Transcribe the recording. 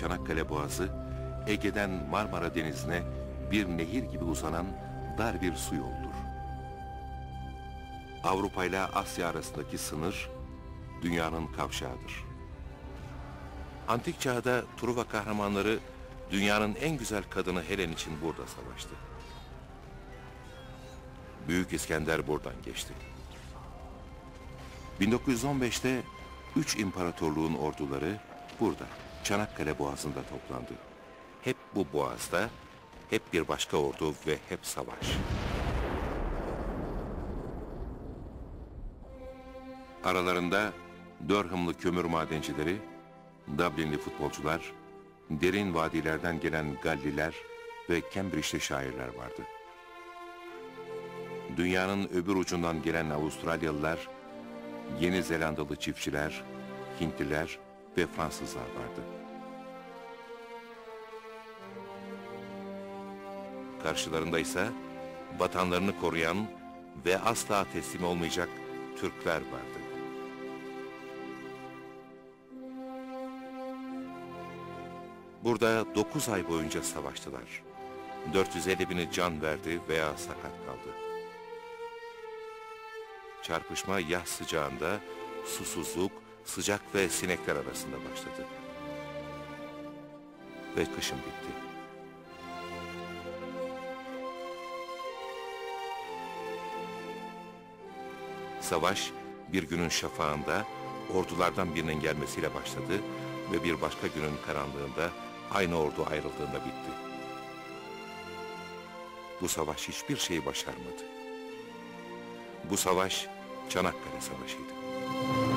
Çanakkale Boğazı, Ege'den Marmara Denizi'ne bir nehir gibi uzanan dar bir su yoldur. Avrupa ile Asya arasındaki sınır, dünyanın kavşağıdır. Antik çağda Truva kahramanları dünyanın en güzel kadını Helen için burada savaştı. Büyük İskender buradan geçti. 1915'te üç imparatorluğun orduları burada, Çanakkale Boğazı'nda toplandı. Hep bu boğazda, hep bir başka ordu ve hep savaş. Aralarında Durham'lı kömür madencileri, Dublin'li futbolcular, derin vadilerden gelen Galliler ve Cambridge'li şairler vardı. Dünyanın öbür ucundan gelen Avustralyalılar, Yeni Zelandalı çiftçiler, Hintliler ve Fransızlar vardı. Karşılarında ise vatanlarını koruyan ve asla teslim olmayacak Türkler vardı. Burada 9 ay boyunca savaştılar. 450 bini can verdi veya sakat kaldı. Çarpışma yaz sıcağında susuzluk, sıcak ve sinekler arasında başladı. Ve kışın bitti. Savaş bir günün şafağında ordulardan birinin gelmesiyle başladı ve bir başka günün karanlığında aynı ordu ayrıldığında bitti. Bu savaş hiçbir şeyi başarmadı. Bu savaş Çanakkale Savaşı'ydı.